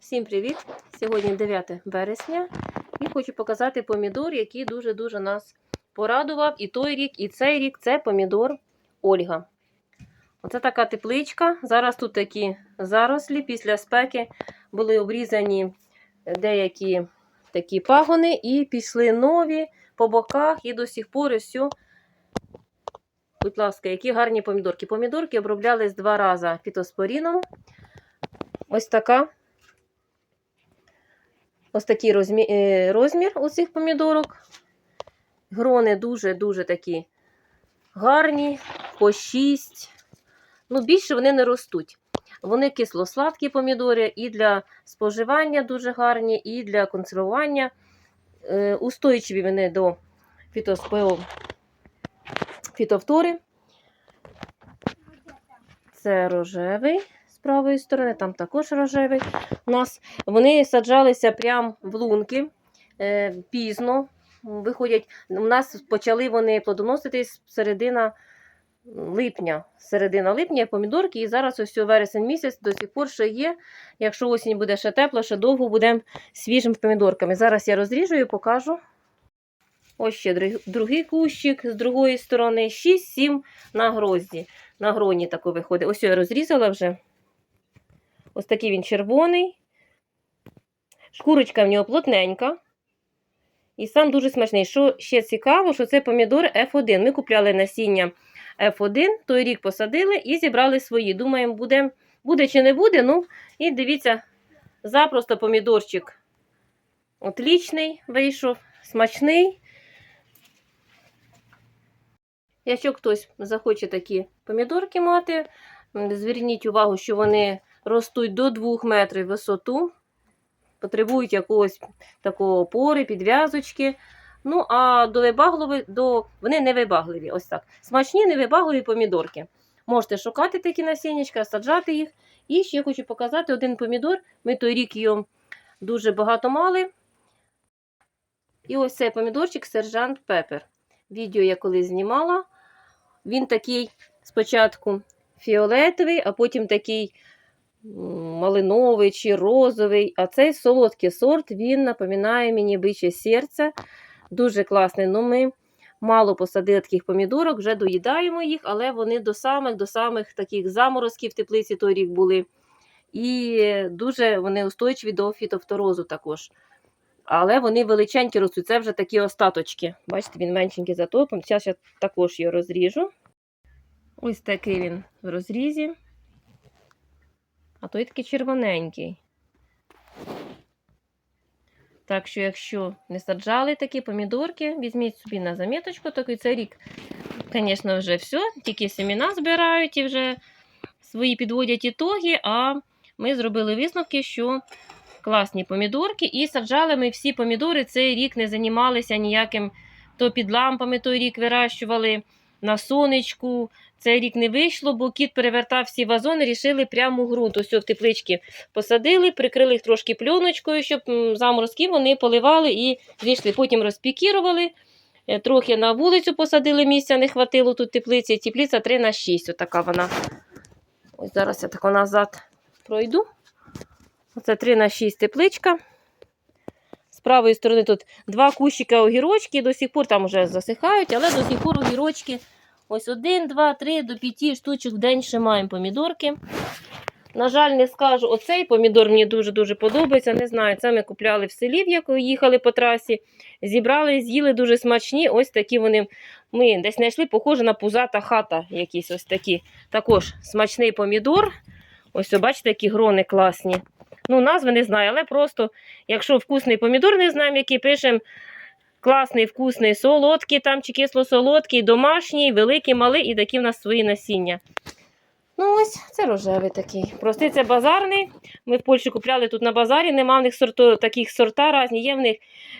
Всім привіт! Сьогодні 9 вересня і хочу показати помідор, який дуже-дуже нас порадував і той рік, і цей рік це помідор Ольга. Оце така тепличка. Зараз тут такі зарослі після спеки були обрізані деякі такі пагони і пішли нові по боках і до сих пор ось. Будь ласка, які гарні помідорки. Помідорки оброблялись два рази фітоспоріном. Ось така. Ось такий розмір, розмір у цих помідорок. Грони дуже-дуже такі гарні, по 6. Ну, більше вони не ростуть. Вони кисло-сладкі помідори і для споживання дуже гарні, і для консервування. Е, устойчиві вони до фітоспео, фітофтори. Це рожевий з правої сторони, там також рожевий. У нас вони саджалися прямо в лунки е, пізно. Виходять, у нас почали вони плодоноситись середина липня. Середина липня помідорки, і зараз ось вересень місяць до сих пор ще є. Якщо осінь буде ще тепло, ще довго будемо свіжими помідорками. Зараз я розріжу і покажу. Ось ще другий кущик з другої сторони. 6-7 на грозді. На гроні тако виходить. Ось я розрізала вже. Ось такий він червоний. Шкурочка в нього плотненька. І сам дуже смачний. Що ще цікаво, що це помідор F1. Ми купляли насіння F1, той рік посадили і зібрали свої. Думаємо, буде, буде чи не буде. Ну, і дивіться, запросто помідорчик отлічний вийшов, смачний. Якщо хтось захоче такі помідорки мати, зверніть увагу, що вони ростуть до 2 метрів висоту, потребують якогось такого опори, підв'язочки. Ну, а до вибагливі, до... вони не вибагливі. Ось так. Смачні, невибагливі помідорки. Можете шукати такі насіннячка, саджати їх. І ще хочу показати один помідор. Ми той рік його дуже багато мали. І ось цей помідорчик сержант Пепер. Відео я колись знімала. Він такий спочатку фіолетовий, а потім такий малиновий чи розовий. А цей солодкий сорт, він напоминає мені биче серце. Дуже класний. Ну, Ми мало посадили таких помідорок, вже доїдаємо їх, але вони до самих до самих таких заморозків в теплиці той рік були. І дуже вони устойчиві до фітофторозу також. Але вони величенькі ростуть. Це вже такі остаточки. Бачите, він меншенький затопом. Зараз я також його розріжу. Ось такий він в розрізі. А той такий червоненький. Так що, якщо не саджали такі помідорки, візьміть собі на заміточку, такий цей рік, звісно, вже все, тільки семіна збирають і вже свої підводять ітоги, а ми зробили висновки, що класні помідорки. І саджали ми всі помідори цей рік не займалися ніяким то під лампами той рік вирощували на сонечку. Цей рік не вийшло, бо кіт перевертав всі вазони, рішили прямо у ґрунт. Ось в теплички посадили, прикрили їх трошки пленочкою, щоб заморозки вони поливали і зійшли. Потім розпікірували. Е, трохи на вулицю посадили місця, не хватило тут теплиці. Теплиця 3 на 6 Отака вона. Ось зараз я тако назад пройду. Оце 3 на 6 тепличка. Правої сторони тут два кущика огірочки, до сих пор там вже засихають, але до сих пор огірочки. Ось один, два, три до п'яти штучок в день ще маємо помідорки. На жаль, не скажу, оцей помідор мені дуже-дуже подобається. Не знаю, це ми купляли в селі, в яку їхали по трасі. Зібрали, з'їли дуже смачні. Ось такі вони. Ми десь знайшли, похоже на пузата хата. якісь ось такі. Також смачний помідор. Ось, бачите, які грони класні. Ну, назви не знаю, але просто, якщо вкусний помідор, не знаємо, який пишемо. Класний, вкусний, солодкий, там чи кисло-солодкий, домашній, великий, малий і такі в нас свої насіння. Ну, ось це рожевий такий. Простий це базарний. Ми в Польщі купляли тут на базарі, нема в них сорту, таких сорта різні. Є в них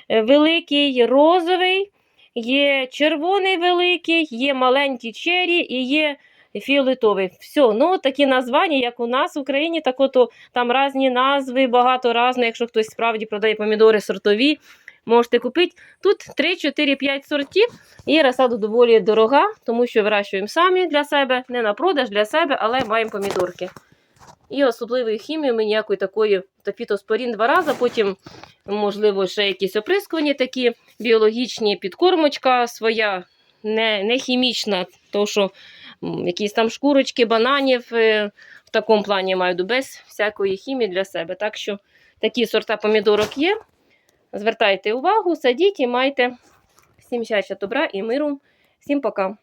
е, великий розовий, є червоний великий, є маленький чері і є фіолетовий. Все, ну такі названня, як у нас в Україні, так ото там різні назви, багато разно, якщо хтось справді продає помідори сортові можете купити. Тут 3, 4, 5 сортів. І розсада доволі дорога, тому що вирощуємо самі для себе, не на продаж для себе, але маємо помідорки. І особливої хімії ми ніякої такої та фітоспорін два рази, потім, можливо, ще якісь оприскування такі біологічні, підкормочка своя, не, не хімічна, то що якісь там шкурочки, бананів е, в такому плані маю без всякої хімії для себе. Так що такі сорта помідорок є. Звертайте увагу, садіть і майте. Всім щастя, добра і миру. Всім пока.